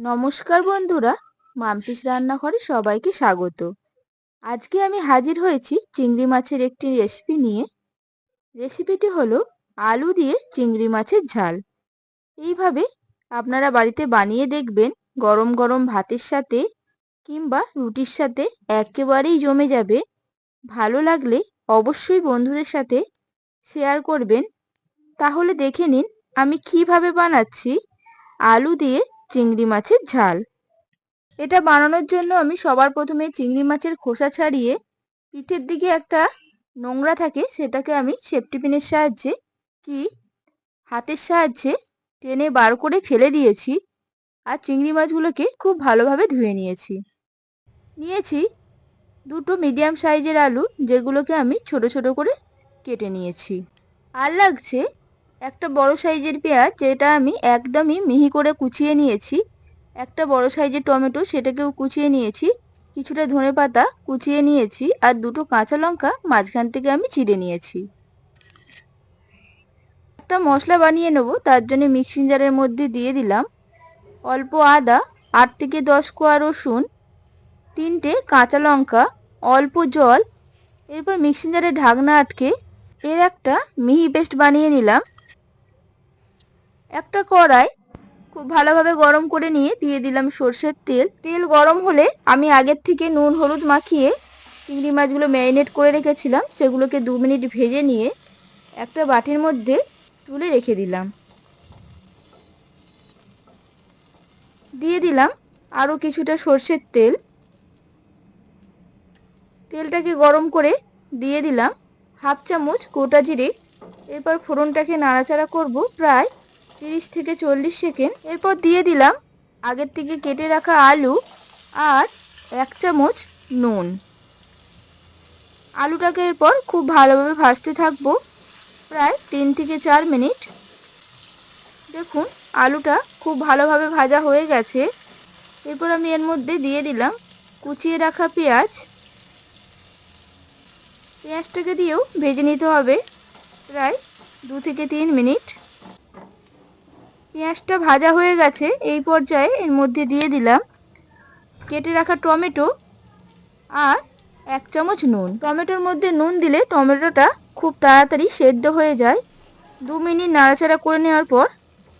নমস্কার বন্ধুরা, মাম্পিস রান্নাঘরে সবাইকে স্বাগত। আজকে আমি হাজির হয়েছি চিংড়ি মাছের একটি রেসিপি নিয়ে। রেসিপিটি হলো আলু দিয়ে চিংড়ি মাছের ঝাল। এইভাবে আপনারা বাড়িতে বানিয়ে দেখবেন গরম গরম ভাতের সাথে কিংবা রুটির সাথে একেবারেই জমে যাবে। ভালো লাগলে অবশ্যই বন্ধুদের সাথে শেয়ার করবেন। তাহলে দেখে নিন আমি কীভাবে বানাচ্ছি। আলু দিয়ে চিংড়ি মাছের ঝাল। এটা বানানোর জন্য আমি সবার প্রথমে চিংড়ি মাছের খোসা ছাড়িয়ে পিঠের দিকে একটা নোংরা থাকে সেটাকে আমি সেফটিপিনের সাহায্যে কি হাতের সাহায্যে টেনে বার করে ফেলে দিয়েছি আর চিংড়ি মাছগুলোকে খুব ভালোভাবে ধুয়ে নিয়েছি। নিয়েছি দুটো মিডিয়াম সাইজের আলু যেগুলোকে আমি ছোট ছোট করে কেটে নিয়েছি। আর লাগছে একটা বড় সাইজের পেঁয়াজ, যেটা আমি একদমই মিহি করে কুচিয়ে নিয়েছি। একটা বড় সাইজের টমেটো, সেটাকেও কুচিয়ে নিয়েছি। কিছুটা ধনে পাতা কুচিয়ে নিয়েছি আর দুটো কাঁচা লঙ্কা মাঝখান থেকে আমি চিড়ে নিয়েছি। একটা মশলা বানিয়ে নেব, তার জন্য মিক্সিং জারের মধ্যে দিয়ে দিলাম অল্প আদা, আট থেকে দশ কোয়া রসুন, তিনটে কাঁচা লঙ্কা, অল্প জল। এরপর মিক্সিং জারে ঢাকনা আটকে এর একটা মিহি পেস্ট বানিয়ে নিলাম। একটা কড়াই খুব ভালোভাবে গরম করে নিয়ে দিয়ে দিলাম সর্ষের তেল। তেল গরম হলে আমি আগের থেকে নুন, হলুদ মাখিয়ে চিংড়ি মাছগুলো ম্যারিনেট করে রেখেছিলাম। সেগুলোকে দু মিনিট ভেজে নিয়ে একটা বাটির মধ্যে তুলে রেখে দিলাম। দিয়ে দিলাম আরও কিছুটা সর্ষের তেল। তেলটাকে গরম করে দিয়ে দিলাম হাফ চামচ গোটা জিরে। এরপর ফোড়নটাকে নাড়াচাড়া করব প্রায় তিরিশ থেকে চল্লিশ সেকেন্ড। এরপর দিয়ে দিলাম আগের থেকে কেটে রাখা আলু আর এক চামচ নুন। আলুটাকে এরপর খুব ভালোভাবে ভাজতে থাকব, প্রায় তিন থেকে চার মিনিট। দেখুন, আলুটা খুব ভালোভাবে ভাজা হয়ে গেছে। এরপর আমি এর মধ্যে দিয়ে দিলাম কুচিয়ে রাখা পেঁয়াজ। পেঁয়াজটাকে দিয়েও ভেজে নিতে হবে প্রায় দু থেকে তিন মিনিট। পেঁয়াজটা ভাজা হয়ে গেছে, এই পর্যায়ে এর মধ্যে দিয়ে দিলাম কেটে রাখা টমেটো আর এক চামচ নুন। টমেটোর মধ্যে নুন দিলে টমেটোটা খুব তাড়াতাড়ি সেদ্ধ হয়ে যায়। দু মিনিট নাড়াচাড়া করে নেওয়ার পর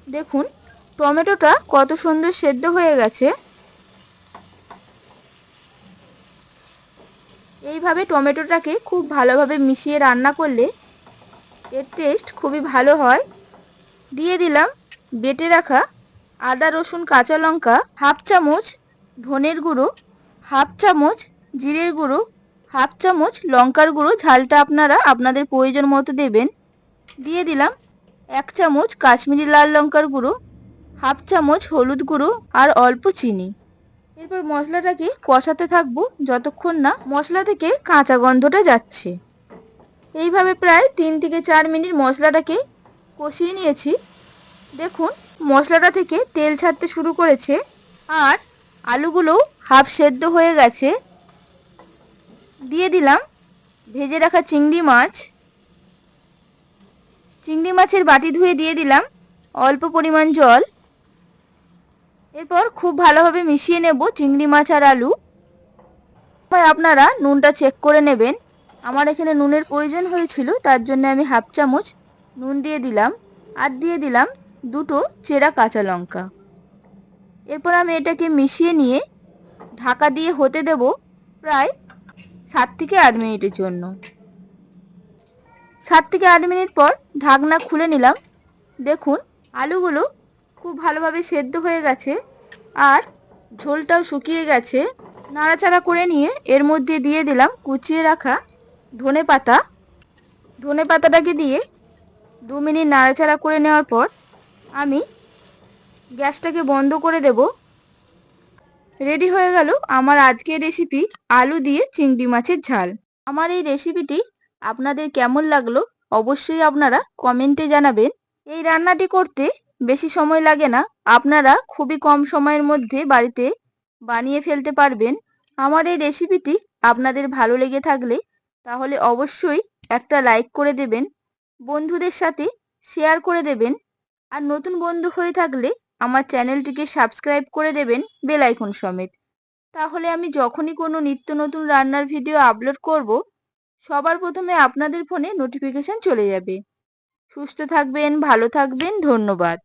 দেখুন টমেটোটা কত সুন্দর সেদ্ধ হয়ে গেছে। এইভাবে টমেটোটাকে খুব ভালোভাবে মিশিয়ে রান্না করলে এর টেস্ট খুবই ভালো হয়। দিয়ে দিলাম বেটে রাখা আদা, রসুন, কাঁচা লঙ্কা, হাফ চামচ ধনের গুঁড়ো, হাফ চামচ জিরের গুঁড়ো, হাফ চামচ লঙ্কার গুঁড়ো। ঝালটা আপনারা আপনাদের প্রয়োজন মতো দেবেন। দিয়ে দিলাম এক চামচ কাশ্মীরি লাল লঙ্কার গুঁড়ো, হাফ চামচ হলুদ গুঁড়ো আর অল্প চিনি। এরপর মশলাটাকে কষাতে থাকব যতক্ষণ না মশলা থেকে কাঁচা গন্ধটা যাচ্ছে। এইভাবে প্রায় তিন থেকে চার মিনিট মশলাটাকে কষিয়ে নিয়েছি। দেখুন, মশলাটা থেকে তেল ছাড়তে শুরু করেছে আর আলুগুলো হাফ সেদ্ধ হয়ে গেছে। দিয়ে দিলাম ভেজে রাখা চিংড়ি মাছ। চিংড়ি মাছের বাটি ধুয়ে দিয়ে দিলাম অল্প পরিমাণ জল। এরপর খুব ভালোভাবে মিশিয়ে নেব চিংড়ি মাছ আর আলু। আপনারা নুনটা চেক করে নেবেন। আমার এখানে নুনের প্রয়োজন হয়েছিল, তার জন্য আমি হাফ চামচ নুন দিয়ে দিলাম। আর দিয়ে দিলাম দুটো চেরা কাঁচা লঙ্কা। এরপর আমি এটাকে মিশিয়ে নিয়ে ঢাকা দিয়ে হতে দেব প্রায় সাত থেকে আট মিনিটের জন্য। সাত থেকে আট মিনিট পর ঢাকনা খুলে নিলাম। দেখুন, আলুগুলো খুব ভালোভাবে সেদ্ধ হয়ে গেছে আর ঝোলটাও শুকিয়ে গেছে। নাড়াচাড়া করে নিয়ে এর মধ্যে দিয়ে দিলাম কুচিয়ে রাখা ধনে পাতা ধনে পাতাটাকে দিয়ে দু মিনিট নাড়াচাড়া করে নেওয়ার পর আমি গ্যাসটাকে বন্ধ করে দেব। রেডি হয়ে গেল আমার আজকের রেসিপি আলু দিয়ে চিংড়ি মাছের ঝাল। আমার এই রেসিপিটি আপনাদের কেমন লাগল অবশ্যই আপনারা কমেন্টে জানাবেন। এই রান্নাটি করতে বেশি সময় লাগে না, আপনারা খুবই কম সময়ের মধ্যে বাড়িতে বানিয়ে ফেলতে পারবেন। আমার এই রেসিপিটি আপনাদের ভালো লেগে থাকলে তাহলে অবশ্যই একটা লাইক করে দেবেন। বন্ধুদের সাথে শেয়ার করে দেবেন। আর নতুন বন্ধু হয়ে থাকলে আমার চ্যানেলটিকে সাবস্ক্রাইব করে দেবেন বেল আইকন সমেত। তাহলে আমি যখনই কোনো নিত্য নতুন রান্নার ভিডিও আপলোড করব, সবার প্রথমে আপনাদের ফোনে নোটিফিকেশন চলে যাবে। সুস্থ থাকবেন, ভালো থাকবেন, ধন্যবাদ।